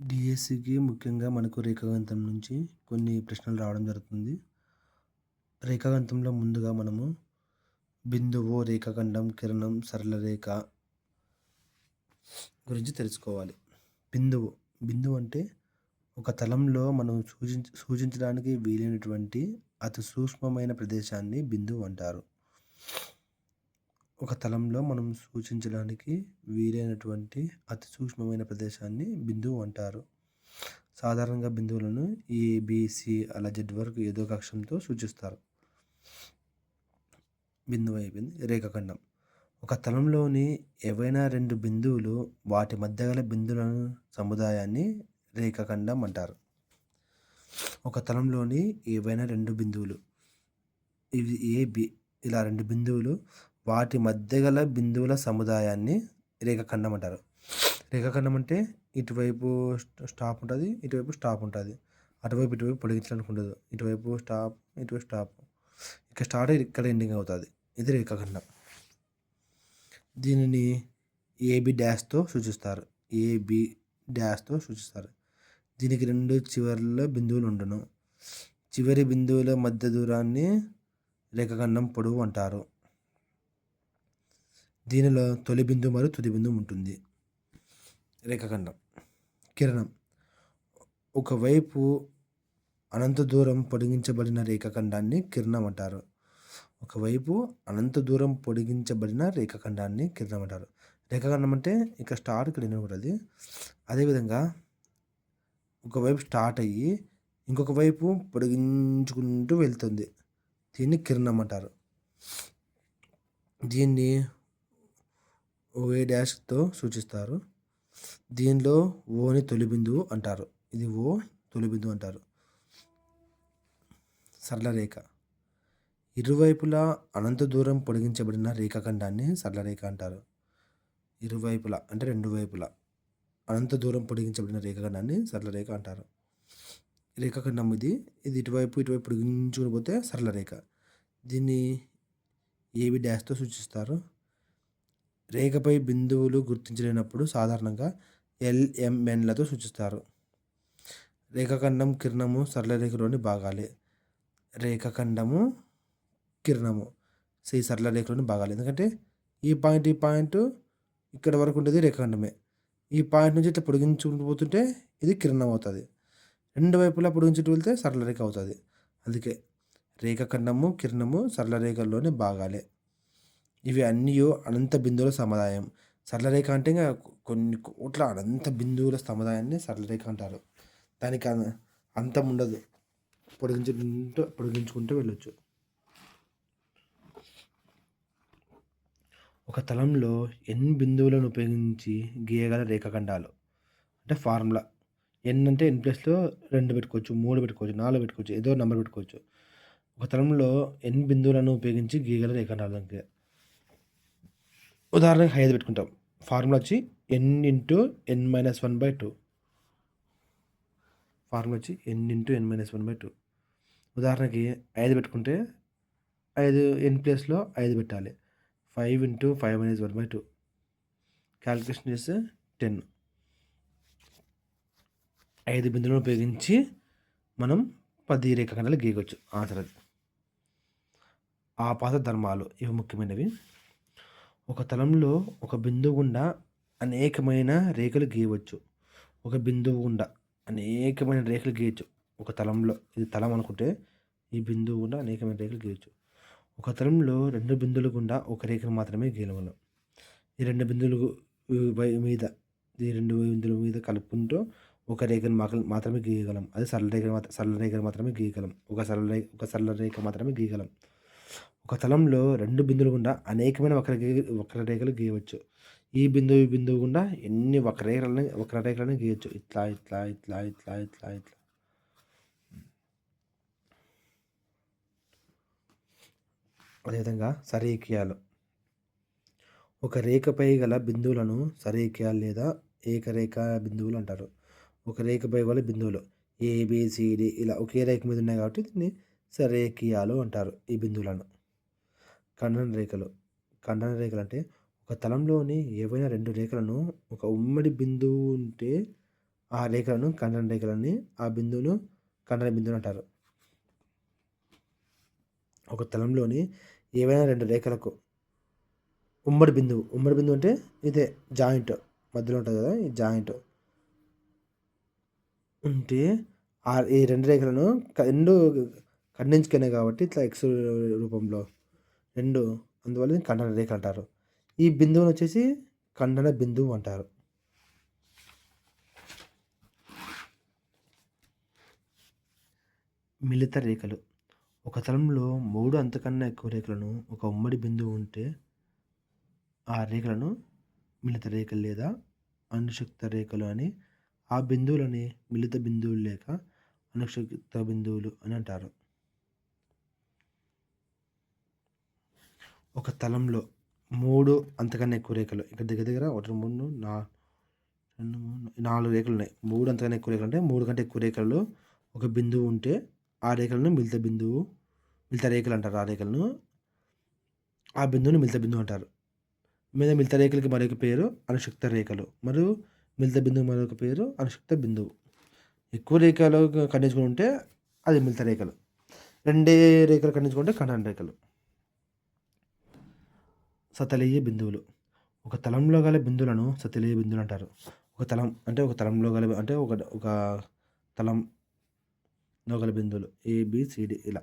డిఎస్సికి ముఖ్యంగా మనకు రేఖాగణితం నుంచి కొన్ని ప్రశ్నలు రావడం జరుగుతుంది. రేఖాగణితంలో ముందుగా మనము బిందువు రేఖాఖండం కిరణం సరళ రేఖ గురించి తెలుసుకోవాలి. బిందువు బిందువు అంటే ఒక తలంలో మనం సూచించ సూచించడానికి వీలైనటువంటి అతి సూక్ష్మమైన ప్రదేశాన్ని బిందువు అంటారు. ఒక తలంలో మనం సూచించడానికి వీలైనటువంటి అతి సూక్ష్మమైన ప్రదేశాన్ని బిందువు అంటారు. సాధారణంగా బిందువులను ఏ బిసి అలా జెడ్ వరకు ఏదో ఒక అక్షరంతో సూచిస్తారు. బిందువు అయిపోయింది. రేఖాఖండం. ఒక తలంలోని ఏవైనా రెండు బిందువులు వాటి మధ్య గల బిందువుల సముదాయాన్ని రేఖాఖండం అంటారు. ఒక తలంలోని ఏవైనా రెండు బిందువులు ఇవి ఏ బి ఇలా రెండు బిందువులు వాటి మధ్య గల బిందువుల సముదాయాన్ని రేఖాఖండం అంటారు. రేఖాఖండం అంటే ఇటువైపు స్టాప్ ఉంటుంది ఇటువైపు స్టాప్ ఉంటుంది. అటువైపు ఇటువైపు పొడిగించడానికి ఉండదు ఇటువైపు స్టాప్ ఇటువైపు స్టాప్. ఇక్కడ స్టార్ట్ ఇక్కడ ఎండింగ్ అవుతుంది. ఇది రేఖాఖండం. దీనిని ఏబి డ్యాష్తో సూచిస్తారు. ఏబి డ్యాష్తో సూచిస్తారు. దీనికి రెండు చివరిలో బిందువులు ఉండను. చివరి బిందువుల మధ్య దూరాన్ని రేఖాఖండం పొడవు అంటారు. దీనిలో తొలి బిందు మరియు తుది బిందు ఉంటుంది. రేఖాఖండం. కిరణం. ఒకవైపు అనంత దూరం పొడిగించబడిన రేఖాఖండాన్ని కిరణం అంటారు. ఒకవైపు అనంత దూరం పొడిగించబడిన రేఖాఖండాన్ని కిరణం అంటారు. రేఖాఖండం అంటే ఇక్కడ స్టార్ట్ ఇక్కడ ఉంటుంది అదేవిధంగా ఒకవైపు స్టార్ట్ అయ్యి ఇంకొక వైపు పొడిగించుకుంటూ వెళ్తుంది. దీన్ని కిరణం అంటారు. దీన్ని ఓఏ డాష్తో సూచిస్తారు. దీనిలో ఓని తొలి బిందువు అంటారు. ఇది ఓ తొలి బిందువు అంటారు. సరళ రేఖ. ఇరువైపులా అనంత దూరం పొడిగించబడిన రేఖాఖండాన్ని సరళ రేఖ అంటారు. ఇరువైపులా అంటే రెండు వైపులా అనంత దూరం పొడిగించబడిన రేఖాఖండాన్ని సరళ రేఖ అంటారు. రేఖాఖండం ఇది. ఇది ఇటువైపు ఇటువైపు పొడిగించుకుని పోతే సరళ రేఖ. దీన్ని ఏవి డ్యాష్తో సూచిస్తారు. రేఖపై బిందువులు గుర్తించలేనప్పుడు సాధారణంగా ఎల్ఎంఎన్లతో సూచిస్తారు. రేఖాఖండం కిరణము సరళ రేఖలోని భాగాలే. రేఖాఖండము కిరణము ఈ సరళ రేఖలోని భాగాలు. ఎందుకంటే ఈ పాయింట్ ఈ పాయింట్ ఇక్కడ వరకు ఉండేది రేఖాఖండమే. ఈ పాయింట్ నుంచి ఇట్లా పొడిగించుకుంటూ పోతుంటే ఇది కిరణం అవుతుంది. రెండు వైపులా పొడిగించుకుంటూ వెళ్తే సరళ రేఖ అవుతుంది. అందుకే రేఖాఖండము కిరణము సరళరేఖల్లోని భాగాలే. ఇవి అన్నీ అనంత బిందువుల సముదాయం. సరళ రేఖ అంటే ఇంకా కొన్ని కోట్ల అనంత బిందువుల సముదాయాన్ని సరళ రేఖ అంటారు. దానికి అంతం ఉండదు. పొడిగించుకుంటూ పొడిగించుకుంటూ వెళ్ళొచ్చు. ఒక తలంలో ఎన్ బిందువులను ఉపయోగించి గీయగల రేఖాఖండాలు. అంటే ఫార్ములా. ఎన్ అంటే ఎన్ ప్లస్లో రెండు పెట్టుకోవచ్చు మూడు పెట్టుకోవచ్చు నాలుగు పెట్టుకోవచ్చు ఏదో నెంబర్ పెట్టుకోవచ్చు. ఒక తలంలో ఎన్ బిందువులను ఉపయోగించి గీయగల రేఖాఖండాలు. ఉదాహరణకి ఐదు పెట్టుకుంటాం. ఫార్ములా వచ్చి n into n minus one by two. Formula వచ్చి n into n minus one by two. ఉదాహరణకి ఐదు పెట్టుకుంటే ఐదు ఎన్ ప్లేస్లో ఐదు పెట్టాలి. Five into five minus one by two. Calculation చేస్తే టెన్. ఐదు బిందువులను ఉపయోగించి మనం పది రేఖాఖండాలు గీయవచ్చు. ఆన్సర్ అది. ఆపాత ధర్మాలు ఇవి ముఖ్యమైనవి. ఒక తలంలో ఒక బిందువు గుండా అనేకమైన రేఖలు గీయవచ్చు. ఒక బిందువు గుండా అనేకమైన రేఖలు గీయచ్చు. ఒక తలంలో ఇది తలం అనుకుంటే ఈ బిందువు గుండా అనేకమైన రేఖలు గీయచ్చు. ఒక తలంలో రెండు బిందువులు గుండా ఒక రేఖను మాత్రమే గీయగలం ఈ రెండు బిందువులు మీద ఈ రెండు బిందువుల మీద కలుపుకుంటూ ఒక రేఖను మాత్రమే గీయగలం. అది సరళ రేఖ సరళ రేఖను మాత్రమే గీయగలం. ఒక సరళ రేఖ ఒక సరళ రేఖ మాత్రమే గీయగలం. ఒక తలంలో రెండు బిందువులు గుండా అనేకమైన వక్ర వక్రరేఖలు గీయవచ్చు. ఈ బిందువు ఈ బిందువు గుండా ఎన్ని వక్రరేఖలని వక్రరేఖలను గీయవచ్చు ఇట్లా ఇట్లా ఇట్లా ఇట్లా ఇట్లా ఇట్లా. అదేవిధంగా సరేఖియాలు. ఒక రేఖపై గల బిందువులను సరేఖియాలు లేదా ఏకరేఖ బిందువులు అంటారు. ఒక రేఖపై గల బిందువులు ఏబిసిడి ఇలా ఒకే రేఖ మీద ఉన్నాయి కాబట్టి దీన్ని సరేఖియాలు అంటారు ఈ బిందువులను. ఖండన రేఖలు. ఖండన రేఖలు అంటే ఒక తలంలోని ఏవైనా రెండు రేఖలను ఒక ఉమ్మడి బిందువు ఉంటే ఆ రేఖలను ఖండన రేఖలని ఆ బిందువును ఖండన బిందువులు అంటారు. ఒక తలంలోని ఏవైనా రెండు రేఖలకు ఉమ్మడి బిందువు. ఉమ్మడి బిందువు అంటే ఇదే జాయింట్. మధ్యలో ఉంటుంది కదా ఈ జాయింట్. ఉంటే ఆ ఈ రెండు రేఖలను రెండు ఖండించుకునే కాబట్టి ఇట్లా ఎక్స్ రూపంలో. రెండు అందువల్ల ఖండన రేఖ అంటారు. ఈ బిందువును వచ్చేసి ఖండన బిందువు అంటారు. మిళిత రేఖలు. ఒక తలంలో మూడు అంతకన్నా ఎక్కువ రేఖలను ఒక ఉమ్మడి బిందువు ఉంటే ఆ రేఖలను మిళిత రేఖలు లేదా అనుశక్త రేఖలు అని ఆ బిందువులని మిళిత బిందువులు లేక అనుషక్త బిందువులు అని అంటారు. ఒక తలంలో మూడు అంతకన్నా ఎక్కువ రేఖలు. ఇక్కడ దగ్గర దగ్గర ఒకటి మూడు నా రెండు మూడు నాలుగు రేఖలు ఉన్నాయి. మూడు అంతకన్నా ఎక్కువ రేఖలు అంటే మూడు కంటే ఎక్కువ రేఖలు ఒక బిందువు ఉంటే ఆ రేఖలను మిగతా బిందువు మిగతా రేఖలు అంటారు ఆ రేఖలను. ఆ బిందువుని మిగతా బిందువు అంటారు. మీద మిగతా రేఖలకి మరొక పేరు అనుశక్త రేఖలు. మరియు మిగతా బిందువు మరొక పేరు అనుశక్త బిందువు. ఎక్కువ రేఖలు ఖండించుకుని ఉంటే అది మిగతా రేఖలు. రెండే రేఖలు ఖండించుకుంటే ఖండన రేఖలు. సతలీయ బిందువులు. ఒక తలంలో గల బిందువులను సతలీయ బిందువులు అంటారు. ఒక తలం అంటే ఒక తలంలో గల అంటే ఒక ఒక తలం గల బిందువులు. ఏబిసిడి ఇలా.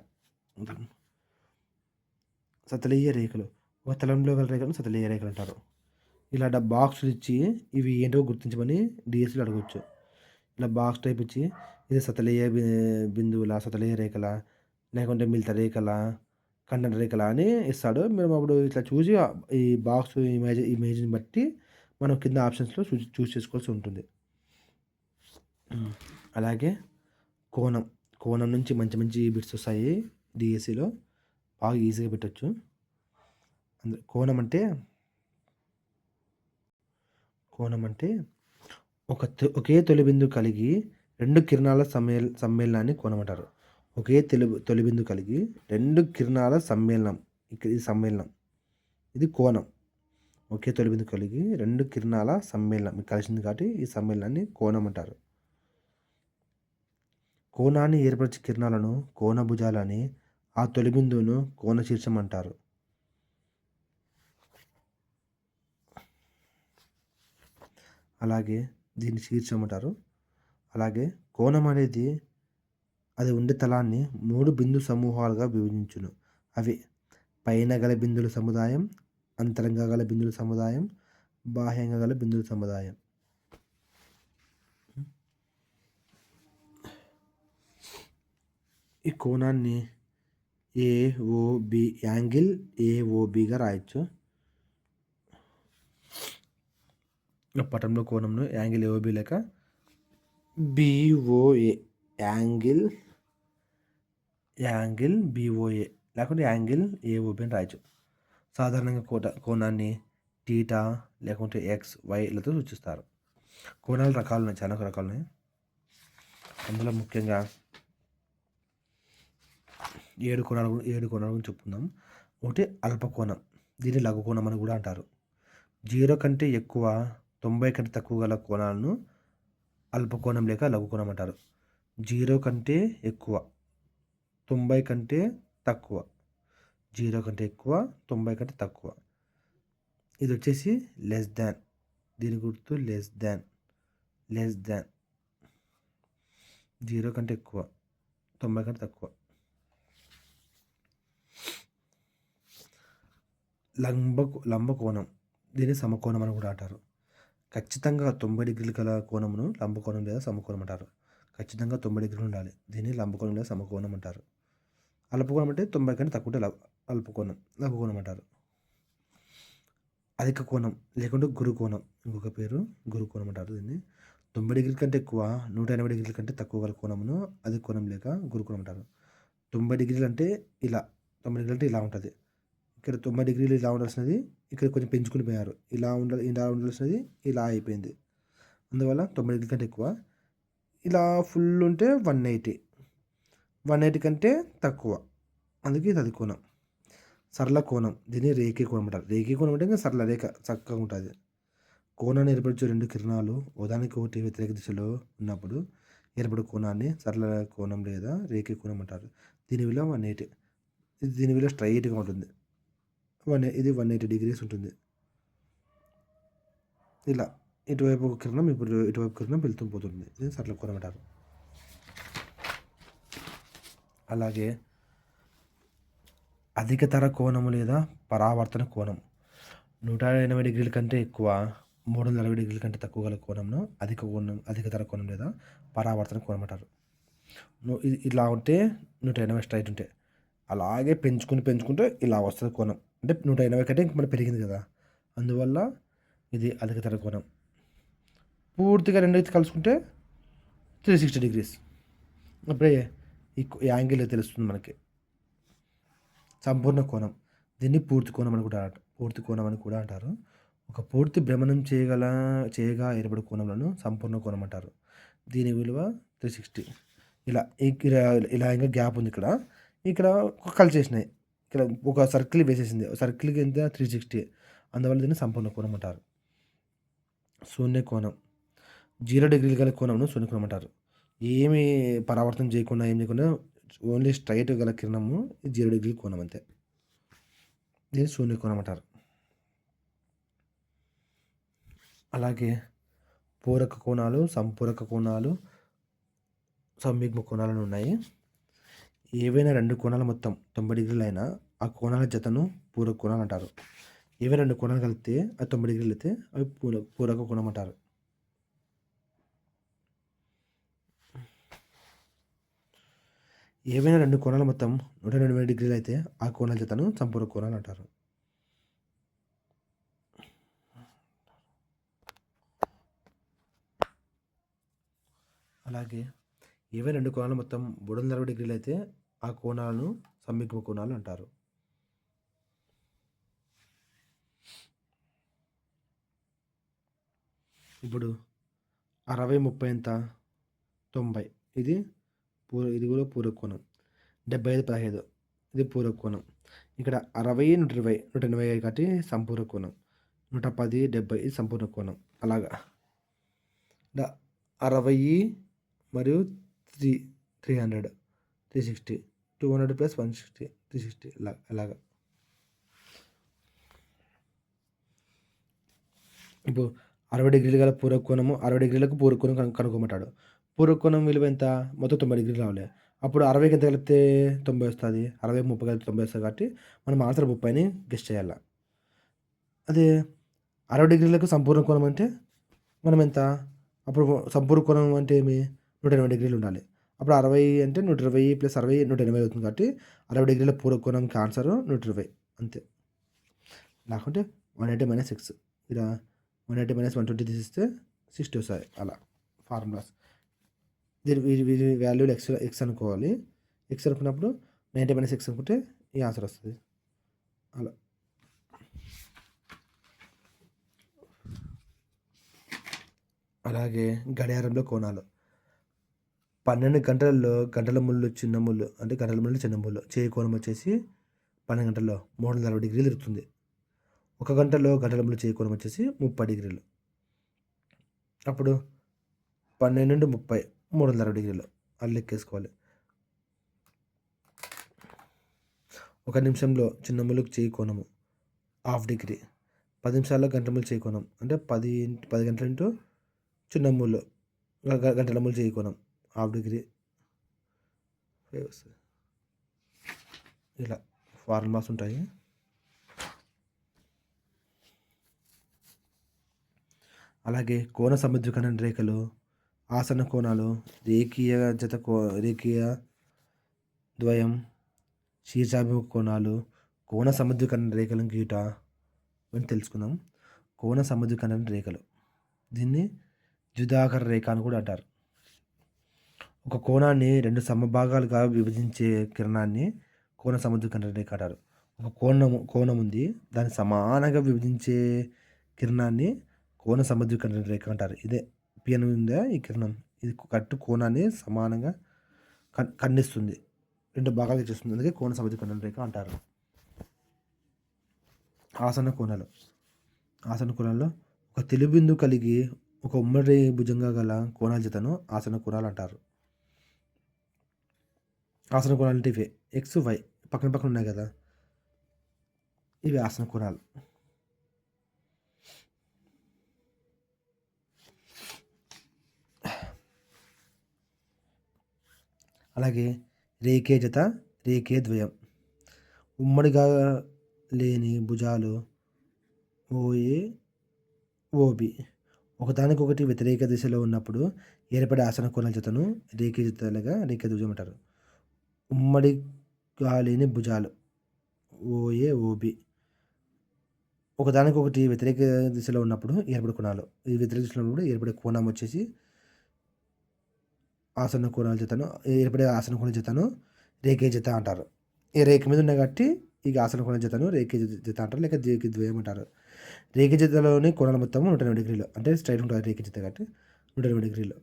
సతలీయ రేఖలు. ఒక తలంలో గల రేఖలను సతలీయ రేఖలు అంటారు. ఇలా బాక్సులు ఇచ్చి ఇవి ఏంటో గుర్తించమని డిఎస్సీలు అడగవచ్చు ఇలా బాక్స్ టైప్ ఇచ్చి ఇది సతలీయ బిందువుల సతలీయ రేఖల లేకుంటే మిగతా రేఖల ఖండన రేఖల అని ఇస్తాడు. మేము అప్పుడు ఇట్లా చూసి ఈ బాక్స్ ఇమేజ్ ఇమేజ్ని బట్టి మనం కింద ఆప్షన్స్లో చూస్ చూస్ చేసుకోవాల్సి ఉంటుంది. అలాగే కోణం కోణం నుంచి మంచి మంచి బిట్స్ వస్తాయి డిఎస్సిలో బాగా ఈజీగా పెట్టచ్చు. కోణం అంటే కోణం అంటే ఒక ఒకే తొలి బిందు కలిగి రెండు కిరణాల సమ్మేళ సమ్మేళనాన్ని కోణం అంటారు ఒకే తెలుగు తొలిబిందు కలిగి రెండు కిరణాల సమ్మేళనం. ఇక్కడ ఇది సమ్మేళనం. ఇది కోణం. ఒకే తొలిబిందు కలిగి రెండు కిరణాల సమ్మేళనం. కలిసింది కాబట్టి ఈ సమ్మేళనాన్ని కోణం అంటారు. కోణాన్ని ఏర్పరిచే కిరణాలను కోణ భుజాలని ఆ తొలి బిందువును కోణ శీర్షం అంటారు. అలాగే దీన్ని శీర్షం అంటారు. అలాగే కోణం అనేది అది ఉండే తలాన్ని మూడు బిందు సమూహాలుగా విభజించును. అవి పైన గల బిందుల సముదాయం అంతరంగా గల బిందుల సముదాయం బాహ్యంగా గల బిందుల సముదాయం. ఈ కోణాన్ని ఏఓబి యాంగిల్ ఏఓబిగా రాయొచ్చు. పటంలో కోణంలో యాంగిల్ ఏఓబి లేక బిఓఏ యాంగిల్ యాంగిల్ బిఓఏ లేకుంటే యాంగిల్ ఏఓబి అని రాయచ్చు సాధారణంగా కోట కోణాన్ని టీటా లేకుంటే ఎక్స్ వైలతో సూచిస్తారు. కోణాలు రకాలు ఉన్నాయి. చాలా రకాలు ఉన్నాయి. అందులో ముఖ్యంగా ఏడు కోణాలు ఏడు కోణాల గురించి చెప్పుకుందాం. ఒకటి అల్పకోణం. దీన్ని లఘు కోణం అని కూడా అంటారు. జీరో కంటే ఎక్కువ తొంభై కంటే తక్కువ గల కోణాలను అల్పకోణం లేక లఘుకోణం అంటారు. జీరో కంటే ఎక్కువ. తొంభై కంటే తక్కువ. జీరో కంటే ఎక్కువ తొంభై కంటే తక్కువ. ఇది వచ్చేసి లెస్ దాన్ దీని గుర్తు less than less than zero కంటే ఎక్కువ తొంభై కంటే తక్కువ. లంబ లంబకోణం దీన్ని సమకోణం అని కూడా అంటారు. ఖచ్చితంగా తొంభై డిగ్రీలు గల కోణమును లంబకోణం లేదా సమకోణం అంటారు. ఖచ్చితంగా తొంభై డిగ్రీలు ఉండాలి. దీన్ని లంబకోణం లేదా సమకోణం అంటారు. అల్పకోణం అంటే తొంభై కంటే తక్కువ అల్పకోణం అల్పకోణం అంటారు అధిక కోణం లేకుంటే గురుకోణం ఇంకొక పేరు గురుకోణం అంటారు దీన్ని. తొంభై డిగ్రీల కంటే ఎక్కువ నూట ఎనభై డిగ్రీల కంటే తక్కువ గల కోణమును అధిక కోణం లేక గురుకోణం అంటారు తొంభై డిగ్రీలు అంటే ఇలా తొంభై డిగ్రీలు అంటే ఇలా ఉంటుంది. ఇక్కడ తొంభై డిగ్రీలు ఇలా ఉండాల్సినది ఇక్కడ కొంచెం పెంచుకుని పోయారు. ఇలా ఉండాలి ఇలా ఉండాల్సినది ఇలా అయిపోయింది. అందువల్ల తొంభై డిగ్రీల కంటే ఎక్కువ. ఇలా ఫుల్ ఉంటే వన్ ఎయిటీ వన్ ఎయిటీ కంటే తక్కువ. అందుకే ఇది అది కోణం. సరళ కోణం. దీన్ని రేఖీ కోణం అంటారు. రేఖీ కోణం అంటే ఇంకా సరళ రేఖ చక్కగా ఉంటుంది. కోణాన్ని ఏర్పరిచే రెండు కిరణాలు ఉదానికి ఒకటి వ్యతిరేక దిశలో ఉన్నప్పుడు ఏర్పడే కోణాన్ని సరళ కోణం లేదా రేఖీ కోణం అంటారు. దీని విలువ వన్ ఎయిటీ. ఇది దీని విలువ స్ట్రైట్గా ఉంటుంది. వన్ ఇది వన్ ఎయిటీ డిగ్రీస్ ఉంటుంది. ఇలా ఇటువైపు ఒక కిరణం ఇప్పుడు ఇటువైపు కిరణం వెళ్తూ పోతుంది. ఇది సరళ కోణం అంటారు. అలాగే అధికతర కోణము లేదా పరావర్తన కోణం. నూట ఎనభై డిగ్రీల కంటే ఎక్కువ మూడు వందల అరవై డిగ్రీల కంటే తక్కువ గల కోణంను అధిక కోణం అధికతర కోణం లేదా పరావర్తన కోణం అంటారు. ఇలా ఉంటే నూట ఎనభై స్ట్రైట్ ఉంటే అలాగే పెంచుకుని పెంచుకుంటే ఇలా వస్తుంది కోణం. అంటే నూట ఎనభై కంటే ఇంక మన పెరిగింది కదా. అందువల్ల ఇది అధికతర కోణం. పూర్తిగా రెండు కలుసుకుంటే త్రీ సిక్స్టీ డిగ్రీస్ అప్పుడే ఈ యాంగిల్లో తెలుస్తుంది మనకి? సంపూర్ణ కోణం. దీన్ని పూర్తి కోణం అని కూడా పూర్తి కోణం అని కూడా అంటారు. ఒక పూర్తి భ్రమణం చేయగల చేయగా ఏర్పడే కోణంలను సంపూర్ణ కోణం అంటారు. దీని విలువ త్రీ సిక్స్టీ ఇలా ఇలా ఇంకా గ్యాప్ ఉంది ఇక్కడ. ఇక్కడ కలిసేసినాయి ఇక్కడ ఒక సర్కిల్ వేసేసింది. సర్కిల్కి ఎంత త్రీ సిక్స్టీ అందువల్ల దీన్ని సంపూర్ణ కోణం అంటారు. శూన్య కోణం. జీరో డిగ్రీలు గల కోణంను శూన్య కోణం అంటారు. ఏమి పరావర్తనం చేయకుండా ఏం చేయకుండా ఓన్లీ స్ట్రైట్ గల కిరణము ఇది జీరో డిగ్రీ కోణం అంతే. దీన్ని శూన్య కోణం అంటారు. అలాగే పూరక కోణాలు సంపూరక కోణాలు సంయుగ్మ కోణాలు ఉన్నాయి. ఏవైనా రెండు కోణాలు మొత్తం తొంభై డిగ్రీలు అయినా ఆ కోణాల జతను పూరక కోణాలు అంటారు. ఏవైనా రెండు కోణాలు కలిపితే ఆ తొంభై డిగ్రీలు అయితే అవి పూర పూరక కోణం అంటారు. ఏవైనా రెండు కోణాల మొత్తం నూట ఎనభై డిగ్రీలు అయితే ఆ కోణాల చేతను సంపూర్ణ కోణాలు అంటారు. అలాగే ఏవైనా రెండు కోణాలు మొత్తం మూడు వందల అరవై డిగ్రీలు అయితే ఆ కోణాలను సంయుగ్మ కోణాలు అంటారు. ఇప్పుడు అరవై ముప్పై ఎంత? తొంభై. ఇది పూర్వ ఇది కూడా పూర్వకోణం డెబ్బై ఐదు పదహైదు. ఇది పూర్వకోణం ఇక్కడ అరవై నూట ఇరవై నూట ఎనభై ఐదు కాబట్టి సంపూర్ణ కోణం నూట పది డెబ్బై ఇది సంపూర్ణ కోణం అలాగా అరవై మరియు three three hundred. Three sixty. Two hundred plus one sixty. Three sixty. ఇలా అలాగా. ఇప్పుడు అరవై డిగ్రీలు గల పూర్వకోణము అరవై డిగ్రీలకు పూర్వకోణం కనుక్కోమంటాడు. పూర్వకోణం విలువ ఎంత? మొత్తం తొంభై డిగ్రీలు రావాలి. అప్పుడు అరవైకి ఎంత కలిపితే తొంభై వస్తుంది. అరవై ముప్పై కలిపితే తొంభై వస్తుంది కాబట్టి మనం ఆన్సర్ ముప్పైని గెస్ట్ చేయాలి. అదే అరవై డిగ్రీలకు సంపూర్ణ కోణం అంటే మనం ఎంత? అప్పుడు సంపూర్ణ కోణం అంటే ఏమి? నూట ఎనభై డిగ్రీలు ఉండాలి. అప్పుడు అరవై అంటే నూట ఇరవై ప్లస్ అరవై నూట ఎనభై అవుతుంది కాబట్టి అరవై డిగ్రీల పూర్వ కోణంకి ఆన్సర్ నూట ఇరవై. అంతే. లేకుంటే వన్ ఎయిటీ మైనస్ సిక్స్. ఇలా one eighty minus one twenty తీసిస్తే sixty వస్తాయి. అలా ఫార్ములాస్. దీని వీరి వీరి వాల్యూలు ఎక్స్ ఎక్స్ అనుకోవాలి. ఎక్స్ అనుకున్నప్పుడు నైంటీ మైనస్ ఎక్స్ అనుకుంటే ఈ ఆన్సర్ వస్తుంది. అలా. అలాగే గడియారంలో కోణాలు. పన్నెండు గంటలలో గంటల ముళ్ళు చిన్న ముళ్ళు అంటే గంటల ముళ్ళు చిన్న ముళ్ళు. చేయి కోణం వచ్చేసి పన్నెండు గంటల్లో మూడు వందల అరవై డిగ్రీలు తిరుగుతుంది. ఒక గంటలో గంటల ముళ్ళు చేయి కోణం వచ్చేసి ముప్పై డిగ్రీలు. అప్పుడు పన్నెండు నుండి ముప్పై. మూడు వందల అరవై డిగ్రీలు. అల్లు ఎక్కేసుకోవాలి ఒక నిమిషంలో చిన్న ములుగు చేయి కోణము. Half degree. పది నిమిషాల్లో గంటల చేయి కోణం. అంటే పది పది గంటల ఇంటూ చిన్న ముళ్ళు. గంటల చేయి కోణం. Half degree. ఇలా ఫార్ములాస్ ఉంటాయి. అలాగే కోణ సముద్రకరణ రేఖలు ఆసన కోణాలు రేఖీయ జత కో రేఖీయ ద్వయం శీర్షాభిముఖ కోణాలు కోణ సముద్రకరణ రేఖలను గీట అని తెలుసుకుందాం. కోణ సముద్రకరణ రేఖలు. దీన్ని ద్విధాకర రేఖ అని కూడా అంటారు. ఒక కోణాన్ని రెండు సమభాగాలుగా విభజించే కిరణాన్ని కోణ సముద్రకరణ రేఖ అంటారు. ఒక కోణం కోణం ఉంది. దాన్ని సమానంగా విభజించే కిరణాన్ని కోణ సముద్రకరణ రేఖ అంటారు. ఇదే. పిఎన్ ఉందా ఈ కిరణం ఇది కట్టు కోణాన్ని సమానంగా ఖండిస్తుంది. రెండు భాగాలు చేస్తుంది అందుకే కోణ సముద్రకరణ రేఖ అంటారు. ఆసన కోణాలు. ఆసన కోణాల్లో ఒక తెలుబిందు కలిగి ఒక ఉమ్మడి భుజంగా గల కోణాల జతను ఆసన కోణాలు అంటారు. ఆసన కోణాలు అంటే ఇవే. ఎక్స్ వై పక్కన పక్కన ఉన్నాయి కదా. ఇవి ఆసన కోణాలు. అలాగే రేకే జత రేకే ద్వయం ఉమ్మడిగా లేని భుజాలు ఓఏ ఓబి ఒకదానికొకటి వ్యతిరేక దిశలో ఉన్నప్పుడు ఏర్పడే ఆసన కోణాల జతను రేఖ జతలుగా రేఖ ద్వయం అంటారు. ఉమ్మడిగా లేని భుజాలు ఓఏ ఓబి ఒకదానికొకటి వ్యతిరేక దిశలో ఉన్నప్పుడు ఏర్పడే కోణాలు. ఈ వ్యతిరేక దిశలో ఉన్నప్పుడు ఏర్పడే కోణం వచ్చేసి ఆసన కోణాల జతను ఏర్పడే ఆసన కోణాల జతను రేఖే జత అంటారు. ఈ రేఖ మీద ఉన్నాయి కాబట్టి ఈ ఆసన కోణ జతను రేఖే జత అంటారు లేక రేఖ ద్వయం అంటారు. రేఖ జతలోని కోణాల మొత్తం నూట ఎనభై డిగ్రీలు అంటే స్ట్రైట్ ఉంటుంది రేఖ జత కాబట్టి నూట ఎనభై డిగ్రీలు.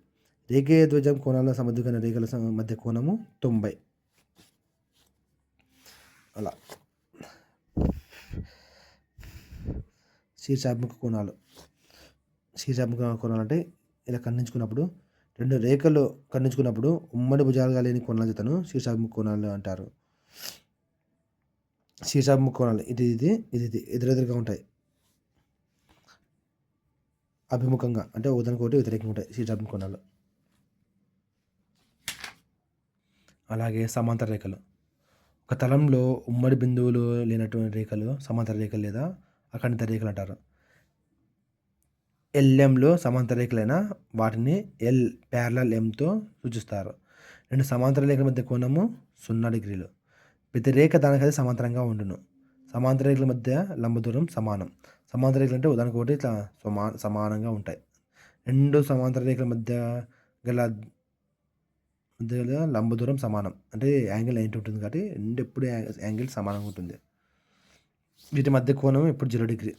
రేఖే ధ్వజం కోణాల సమద్వికన రేఖల సమ- మధ్య కోణము తొంభై. అలా. శీర్షాభిముఖ కోణాలు. శీర్షాభిముఖ కోణాలు అంటే ఇలా ఖండించుకున్నప్పుడు రెండు రేఖలు ఖండించుకున్నప్పుడు ఉమ్మడి భుజాలుగా లేని కోణాల జతను శీర్షాత్మక కోణాలు అంటారు. శీర్షాభిముఖ కోణాలు ఇది ఇది ఇది ఇది ఎదురెదురుగా ఉంటాయి. అభిముఖంగా అంటే ఒకదానికొకటి వ్యతిరేకంగా ఉంటాయి శీర్షాభిముఖ కోణాలు. అలాగే సమాంతర రేఖలు. ఒక తలంలో ఉమ్మడి బిందువులు లేనటువంటి రేఖలు సమాంతర రేఖలు లేదా అఖండిత రేఖలు అంటారు. ఎల్ఎంలో సమాంతరేఖలైన వాటిని ఎల్ ప్యారలల్ ఎంతో సూచిస్తారు. రెండు సమాంతర రేఖల మధ్య కోణము సున్నా డిగ్రీలు. ప్రతి రేఖ అది సమాంతరంగా ఉండును. సమాంతర రేఖల మధ్య లంబ దూరం సమానం. సమాంతర రేఖలు అంటే ఉదాహరణకు ఒకటి ఇట్లా సమా సమానంగా ఉంటాయి. రెండు సమాంతర రేఖల మధ్య గల మధ్య గల లంబ దూరం సమానం. అంటే యాంగిల్ నైంటీ ఉంటుంది కాబట్టి రెండు ఎప్పుడు యాంగిల్ సమానంగా ఉంటుంది. వీటి మధ్య కోణం ఎప్పుడు జీరో డిగ్రీ.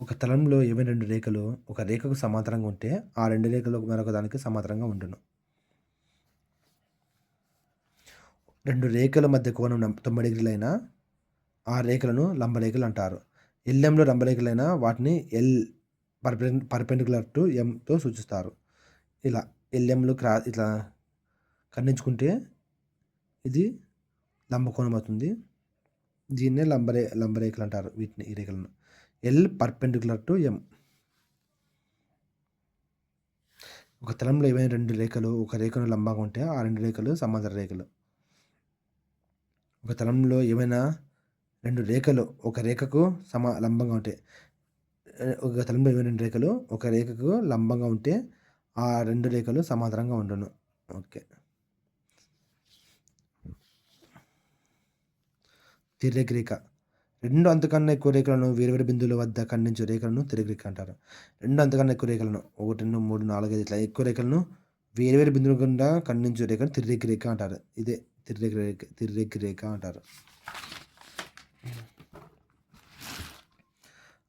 ఒక తలంలో ఏవైనా రెండు రేఖలు ఒక రేఖకు సమాంతరంగా ఉంటే ఆ రెండు రేఖలు మరొక దానికి సమాంతరంగా ఉండును. రెండు రేఖల మధ్య కోణం తొంభై డిగ్రీలైన ఆ రేఖలను లంబరేఖలు అంటారు. ఎల్ఎంలో లంబరేఖలైన వాటిని ఎల్ పర్పెన్ పర్పెండికులర్ టు ఎంతో సూచిస్తారు. ఇలా ఎల్ఎంలో క్రా ఇట్లా ఖండించుకుంటే ఇది లంబకోణం అవుతుంది. దీన్నే లంబరే లంబరేఖలు అంటారు వీటిని ఈ రేఖలను. ఎల్ పర్పెండికులర్ టు ఎం ఒక తలంలో ఏవైనా రెండు రేఖలు ఒక రేఖను లంబంగా ఉంటే ఆ రెండు రేఖలు సమాంతర రేఖలు. ఒక తలంలో ఏమైనా రెండు రేఖలు ఒక రేఖకు సమా లంబంగా ఉంటాయి ఒక తలంలో ఏమైనా రెండు రేఖలు ఒక రేఖకు లంబంగా ఉంటే ఆ రెండు రేఖలు సమాంతరంగా ఉండను. ఓకే. తిర్రెక్ రేఖ. రెండు అంతకన్నా ఎక్కువ రేఖలను వేరువేరు బిందువుల వద్ద ఖండించే రేఖలను తిరిగి రేఖ అంటారు. రెండు అంతకన్నా ఎక్కువ రేఖలను ఒకటి రెండు మూడు నాలుగు ఐదు ఇట్లా ఎక్కువ రేఖలను వేరువేరు బిందువుల గుండా ఖండించే రేఖను తిరిగి రేఖ అంటారు. ఇదే తిరిగి రేఖ తిరిగి రేఖ అంటారు.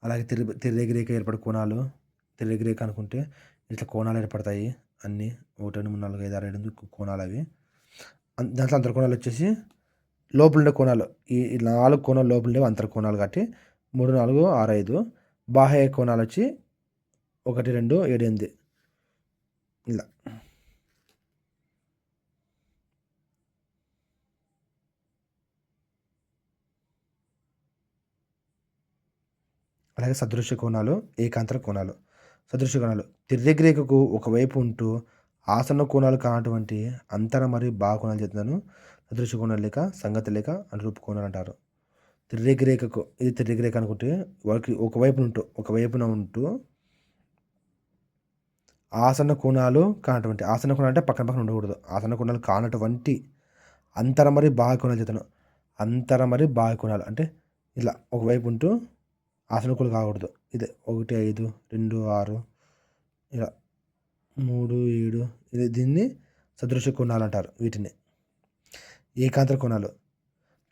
అలాగే తిరి తిరిగి రేఖ ఏర్పడే కోణాలు తిరిగి రేఖ అనుకుంటే ఇట్లా కోణాలు ఏర్పడతాయి. అన్నీ ఒకటి రెండు మూడు నాలుగు ఐదు ఆరు ఏడు కోణాలు అవి. దాంట్లో అంతర్ కోణాలు వచ్చేసి లోపలుండే కోణాలు. ఈ నాలుగు కోణాలు లోపల ఉండేవి అంతర కోణాలు కాబట్టి మూడు నాలుగు ఆరు ఐదు. బాహ్య కోణాలు వచ్చి ఒకటి రెండు ఏడు ఎనిమిది. ఇలా. అలాగే సదృశ్య కోణాలు ఏకాంతర కోణాలు. సదృశ్య కోణాలు. తిర్రెగ్ ఒకవైపు ఉంటూ ఆసన కోణాలు కానటువంటి అంతర మరియు బాహ కోణాలు చెందుతాను సదృశ్య కోణాలు లేక సంగతి లేక అనురూప కోణాలు అంటారు తిర్రెగ్ రేఖకు ఇది తిరిగిరేఖ రేఖ అనుకుంటే వారికి ఒకవైపున ఉంటూ ఒకవైపున ఉంటూ ఆసన కోణాలు కానటువంటి ఆసన కోణాలు అంటే పక్కన పక్కన ఉండకూడదు. ఆసన కోణాలు కానటువంటి అంతర మరి బాహ్య కోణాలు చేతను. అంతర మరి బాహ్య కోణాలు అంటే ఇలా ఒకవైపు ఉంటూ ఆసన కోణాలు కాకూడదు. ఇదే ఒకటి ఐదు రెండు ఆరు ఇలా మూడు ఏడు ఇది దీన్ని సదృశ్య కోణాలు అంటారు వీటిని. ఏకాంతర కోణాలు.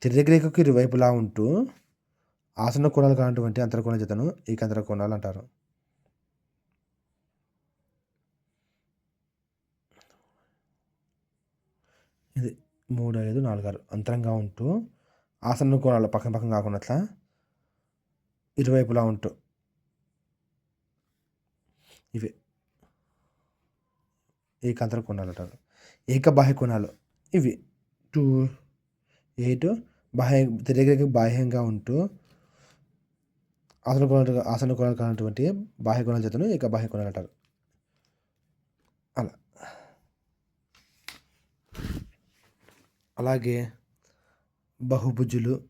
తిర్రెగరేఖకు ఇరువైపులా ఉంటూ ఆసన కోణాలు కానటువంటి అంతర కోణ జతను ఏకాంతర కోణాలు అంటారు. ఇది మూడు ఐదు నాలుగు ఆరు అంతరంగా ఉంటూ ఆసన కోణాలు పక్కన పక్కన కాకుండా అట్లా ఇరువైపులా ఉంటూ ఇవి ఏకాంతర కోణాలు అంటారు. ఏకబాహ్య కోణాలు ఇవి. టూ ఎయిట్ బాహ్య తిరిగి బాహ్యంగా ఉంటూ ఆసన కోణాలు ఆసన కోణాలు కానటువంటి బాహ్య కోణాల చేతను ఏక బాహ్య కోణాలు అంటారు. అలా. అలాగే బహుభుజులు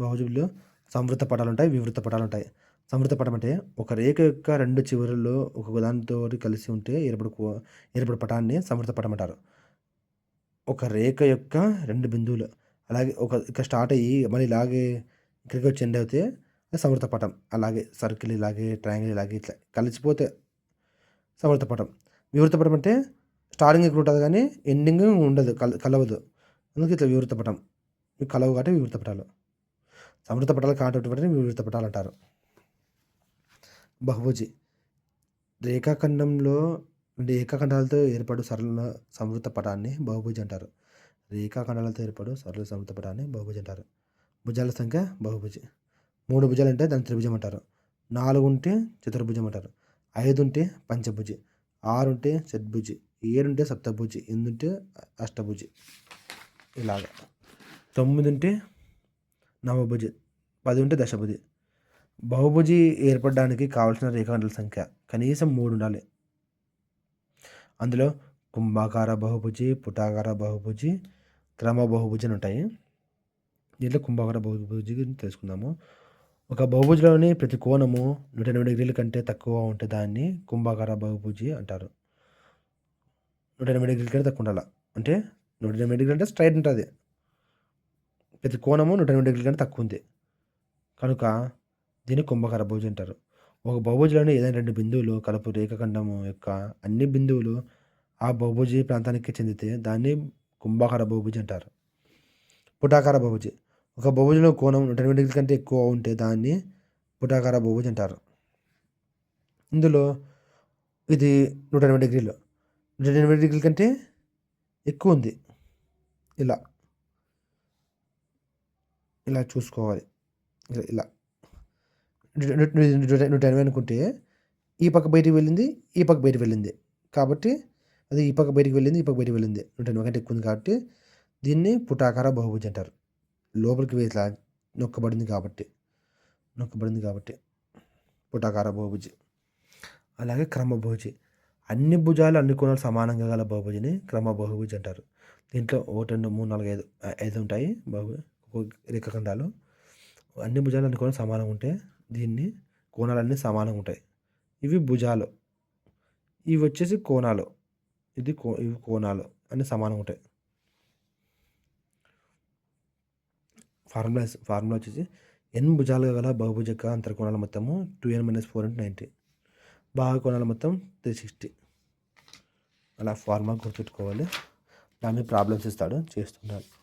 బహుభుజులు సంవృత పటాలు ఉంటాయి వివృత పటాలు ఉంటాయి. సంవృత పటం అంటే ఒక రేఖ యొక్క రెండు చివరల్లో ఒక దానితో కలిసి ఉంటే ఏర్పడు ఏర్పడు పటాన్ని సంవృత పటం అంటారు. ఒక రేఖ యొక్క రెండు బిందువులు. అలాగే ఒక ఇక్కడ స్టార్ట్ అయ్యి మళ్ళీ ఇలాగే ఇక్కడికి వచ్చి ఎండ్ అవుతే అది సమృత పటం. అలాగే సర్కిల్ ఇలాగే ట్రయాంగిల్ ఇలాగే ఇట్లా కలిసిపోతే సమర్థ పటం. వివృత పటం అంటే స్టార్టింగ్ ఇక్కడ ఉంటుంది కానీ ఎండింగ్ ఉండదు కల కలవదు. అందుకే ఇట్లా వివృత పటం. కలవు కాబట్టి వివృత పటాలు. సమృత పటాలు కాటటువంటి వివృత పటాలు అంటారు. బహుభుజి. రేఖాఖండంలో అంటే ఏకాఖండాలతో ఏర్పడు సరళ సంవృత పటాన్ని బహుభుజి అంటారు. రేఖాఖండాలతో ఏర్పడు సరళ సంవృత పటాన్ని బహుభుజి అంటారు. భుజాల సంఖ్య బహుభుజి. మూడు భుజాలు అంటే దాన్ని త్రిభుజం అంటారు. నాలుగు ఉంటే చతుర్భుజం అంటారు. ఐదు ఉంటే పంచభుజి. ఆరు ఉంటే షడ్భుజి. ఏడు ఉంటే సప్తభుజి. ఎనిమిది ఉంటే అష్టభుజి. ఇలాగ. తొమ్మిది ఉంటే నవభుజి. పది ఉంటే దశభుజి. బహుభుజి ఏర్పడడానికి కావాల్సిన రేఖాఖండాల సంఖ్య కనీసం మూడు ఉండాలి. అందులో కుంభాకార బహుభుజి పుటాకార బహుభుజి క్రమ బహుభుజి అని ఉంటాయి. దీంట్లో కుంభాకార బహుభుజి గురించి తెలుసుకుందాము. ఒక బహుభుజిలోని ప్రతి కోణము నూట ఎనభై డిగ్రీల కంటే తక్కువ ఉంటే దాన్ని కుంభాకార బహుభుజి అంటారు. నూట ఎనభై డిగ్రీల కంటే తక్కువ ఉండాలి? అంటే నూట ఎనభై డిగ్రీలు అంటే స్ట్రైట్ ఉంటుంది. ప్రతి కోణము నూట ఎనభై డిగ్రీల కంటే తక్కువ ఉంది. కనుక దీన్ని కుంభకార బహుభుజి అంటారు. ఒక బహుభుజిలోని ఏదైనా రెండు బిందువులు కలుపు రేఖాఖండము యొక్క అన్ని బిందువులు ఆ బహుభుజి ప్రాంతానికి చెందితే దాన్ని కుంభాకార బహుభుజి అంటారు. పుటాకార బహుభుజి. ఒక బహుభుజిలో కోణం నూట ఎనభై డిగ్రీల కంటే ఎక్కువ ఉంటే దాన్ని పుటాకార బహుభుజి అంటారు. ఇందులో ఇది నూట ఎనభై డిగ్రీలు. నూట ఎనభై డిగ్రీల కంటే ఎక్కువ ఉంది. ఇలా. ఇలా చూసుకోవాలి. ఇలా ఇలా. నూట ఎనభై అనుకుంటే ఈ పక్క బయటికి వెళ్ళింది ఈ పక్క బయటికి వెళ్ళింది. కాబట్టి అది ఈ పక్క బయటికి వెళ్ళింది ఈ పక్క బయటికి వెళ్ళింది. నూట ఎనభై కంటే ఎక్కువ ఉంది కాబట్టి దీన్ని పుటాకార బహుభుజి అంటారు. లోపలికి వేసా నొక్కబడింది కాబట్టి నొక్కబడింది కాబట్టి పుటాకార బహుభుజి. అలాగే క్రమ బహుభుజి. అన్ని భుజాలు అన్ని కోణాలు సమానంగా గల బహుభుజిని క్రమ బహుభుజి అంటారు. దీంట్లో ఒకటి రెండు మూడు నాలుగు ఐదు ఐదు ఉంటాయి బహు రేఖఖండాలు. అన్ని భుజాలు అన్ని కోణాలు సమానంగా ఉంటే దీన్ని కోణాలన్నీ సమానంగా ఉంటాయి. ఇవి భుజాలు. ఇవి వచ్చేసి కోణాలు. ఇది కో ఇవి కోణాలు అన్ని సమానంగా ఉంటాయి. ఫార్ములా ఫార్ములా వచ్చేసి ఎన్ భుజాలు గల బహుభుజక యొక్క అంతర్కోణాల మొత్తము two n minus four into ninety బాహు మొత్తం త్రీ సిక్స్టీ అలా ఫార్ములా గుర్తుపెట్టుకోవాలి. దాన్ని ప్రాబ్లమ్స్ ఇస్తాడు చేస్తున్నాను